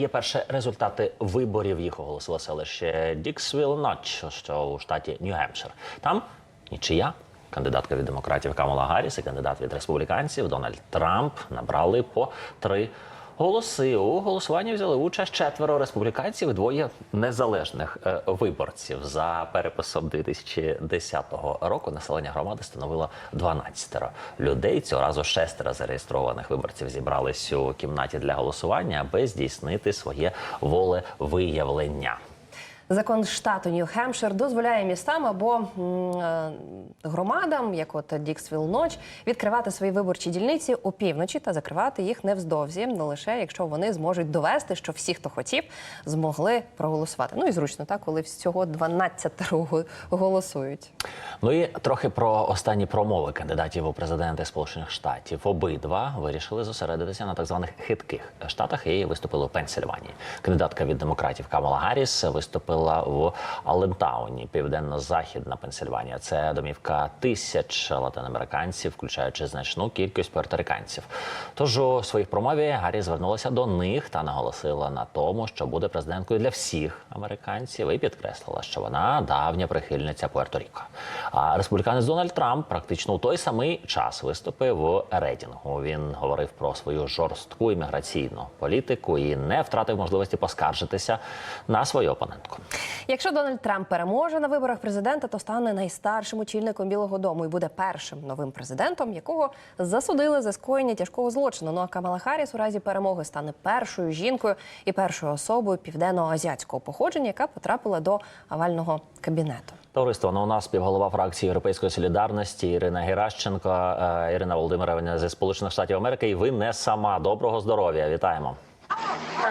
є перші результати виборів. Їх оголосила селище Діксвіл Ноч, що у штаті Нью-Гемпшир. Там нічия. Кандидатка від демократів Камала Гарріс і кандидат від республіканців Дональд Трамп набрали по три голоси. У голосуванні взяли участь четверо республіканців двоє незалежних е, виборців. За переписом 2010 року населення громади становило 12 людей. Цього разу шестеро зареєстрованих виборців зібрались у кімнаті для голосування, аби здійснити своє волевиявлення. Закон штату Нью-Хемпшир дозволяє містам або е, громадам, як от Діксвіл Ноч, відкривати свої виборчі дільниці опівночі та закривати їх невздовзі, не лише якщо вони зможуть довести, що всі, хто хотів, змогли проголосувати. Ну і зручно, так, коли всього 12 голосують. Ну і трохи про останні промови кандидатів у президенти Сполучених Штатів. Обидва вирішили зосередитися на так званих хитких штатах і виступили у Пенсильванії. Кандидатка від демократів Камала Гарріс виступила в Алентауні, південно-західна Пенсильванія. Це домівка тисяч латиноамериканців, включаючи значну кількість puerториканців. Тож у своїх промові Гарріс звернулася до них та наголосила на тому, що буде президенткою для всіх американців, і підкреслила, що вона давня прихильниця Пуерто-Ріко. А республіканець Дональд Трамп практично у той самий час виступив у рейтингу. Він говорив про свою жорстку імміграційну політику і не втратив можливості поскаржитися на свою опонентку. Якщо Дональд Трамп переможе на виборах президента, то стане найстаршим очільником Білого Дому і буде першим новим президентом, якого засудили за скоєння тяжкого злочину. Ну а Камала Харріс у разі перемоги стане першою жінкою і першою особою південно-азіатського походження, яка потрапила до овального кабінету. Товариство, ну, у нас співголова фракції Європейської солідарності Ірина Геращенко, е, Ірина Володимирівна зі Сполучених Штатів Америки. І ви не сама. Доброго здоров'я. Вітаємо.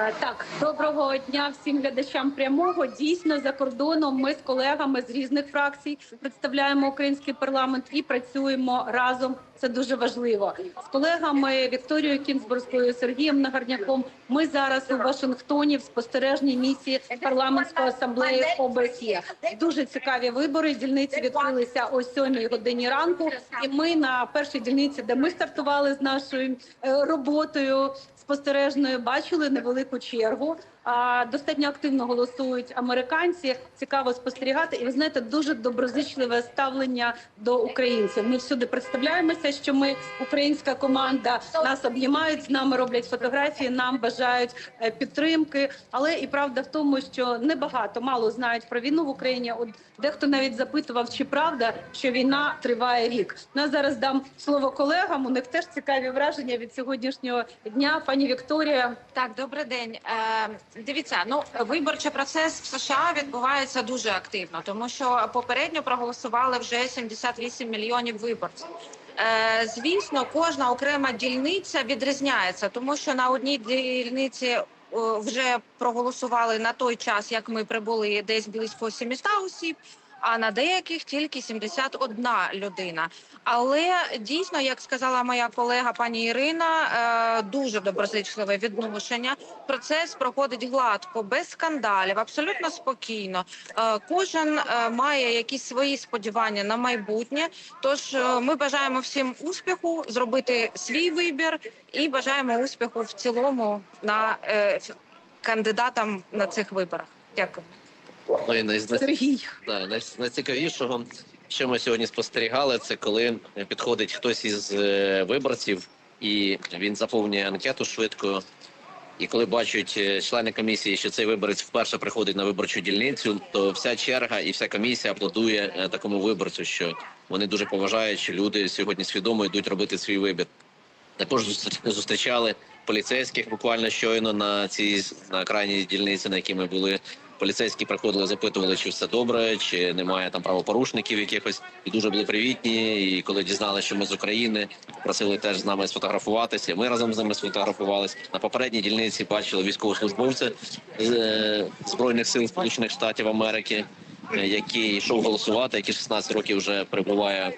Е, Так, доброго дня всім глядачам прямого. Дійсно, за кордоном ми з колегами з різних фракцій представляємо український парламент і працюємо разом. Це дуже важливо. З колегами Вікторією Кінзбурзькою, Сергієм Нагарняком. Ми зараз у Вашингтоні в спостережній місії парламентської асамблеї ОБСЄ. Дуже цікаві вибори. Дільниці відкрилися о 7 годині ранку. І ми на першій дільниці, де ми стартували з нашою е, роботою спостережною, бачили невелику чергу. А достатньо активно голосують американці. Цікаво спостерігати, і ви знаєте, дуже доброзичливе ставлення до українців. Ми всюди представляємося, що ми українська команда. Нас обіймають з нами, роблять фотографії. Нам бажають е, підтримки. Але і правда в тому, що небагато мало знають про війну в Україні. От дехто навіть запитував, чи правда, що війна триває рік. Ну, а зараз дам слово колегам. У них теж цікаві враження від сьогоднішнього дня. Пані Вікторія. Так, добрий день. Дивіться, ну виборчий процес в США відбувається дуже активно, тому що попередньо проголосували вже 78 мільйонів виборців. Е, звісно, кожна окрема дільниця відрізняється, тому що на одній дільниці е, вже проголосували на той час, як ми прибули, десь близько 700 осіб. А на деяких тільки 71 людина. Але дійсно, як сказала моя колега пані Ірина, е, дуже доброзичливе відношення. Процес проходить гладко, без скандалів, абсолютно спокійно. Е, Кожен е, має якісь свої сподівання на майбутнє. Тож ми бажаємо всім успіху, зробити свій вибір і бажаємо успіху в цілому на кандидатам на цих виборах. Дякую. Ну і най- Сергій. да, най- найцікавішого, що ми сьогодні спостерігали, це коли підходить хтось із е, виборців, і він заповнює анкету швидко. І коли бачать е, члени комісії, що цей виборець вперше приходить на виборчу дільницю, то вся черга і вся комісія аплодує е, такому виборцю, що вони дуже поважають, що люди сьогодні свідомо йдуть робити свій вибір. Також зустр- зустрічали поліцейських буквально щойно на цій на крайній дільниці, на якій ми були. Поліцейські приходили, запитували, чи все добре, чи немає там правопорушників якихось, і дуже були привітні. І коли дізналися, що ми з України, просили теж з нами сфотографуватися. Ми разом з ними сфотографувалися. На попередній дільниці бачили військовослужбовця з е, збройних сил Сполучених Штатів Америки, який йшов голосувати, який 16 років вже перебуває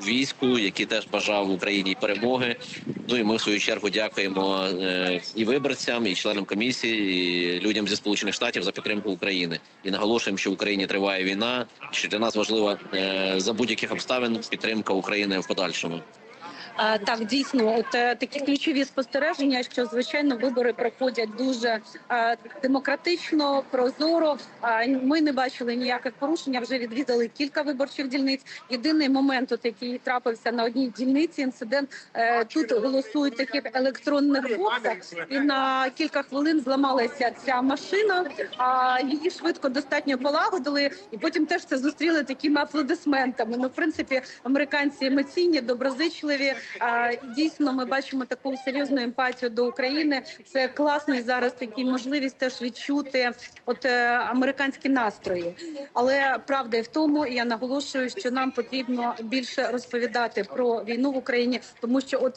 в війську, який теж бажав Україні перемоги. Ну і ми в свою чергу дякуємо е, і виборцям, і членам комісії, і людям зі сполучених штатів за підтримку України. І наголошуємо, що в Україні триває війна. Що для нас важлива е, за будь-яких обставин підтримка України в подальшому. Так, дійсно, от е, такі ключові спостереження, що звичайно вибори проходять дуже демократично, прозоро. Ми не бачили ніяких порушень. Вже відвідали кілька виборчих дільниць. Єдиний момент, от який трапився на одній дільниці, інцидент е, тут голосують в таких електронних боксах, і на кілька хвилин зламалася ця машина. А її швидко достатньо полагодили, і потім теж це зустріли такими аплодисментами. Ну, в принципі, американці емоційні, доброзичливі. Дійсно, ми бачимо таку серйозну емпатію до України. Це класний зараз такий можливість теж відчути от е, американські настрої. Але правда в тому, і я наголошую, що нам потрібно більше розповідати про війну в Україні, тому що от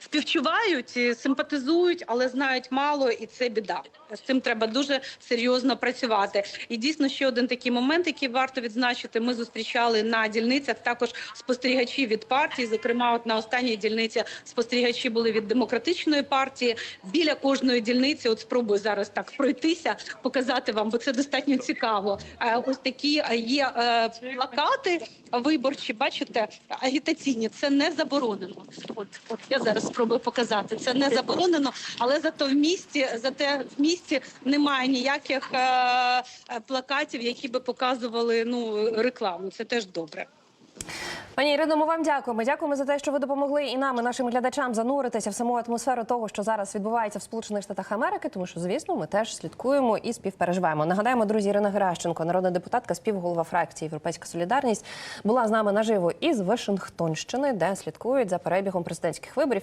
співчувають, симпатизують, але знають мало, і це біда. З цим треба дуже серйозно працювати. І дійсно ще один такий момент, який варто відзначити. Ми зустрічали на дільницях також спостерігачі від партії. Зокрема, от на останній дільниці спостерігачі були від демократичної партії. Біля кожної дільниці, от спробую зараз так пройтися, показати вам, бо це достатньо цікаво. Е, Ось такі є е, плакати виборчі. Бачите, агітаційні. Це не заборонено. От, от я зараз спробую показати. Це не заборонено, але зато в місті, зате в місті немає ніяких е, плакатів, які би показували ну рекламу. Це теж добре. Пані Ірино, ми вам дякуємо. Дякуємо за те, що ви допомогли і нам, і нашим глядачам зануритися в саму атмосферу того, що зараз відбувається в Сполучених Штатах Америки, тому що, звісно, ми теж слідкуємо і співпереживаємо. Нагадаємо, друзі, Ірина Геращенко, народна депутатка, співголова фракції Європейська Солідарність, була з нами наживо із Вашингтонщини, де слідкують за перебігом президентських виборів.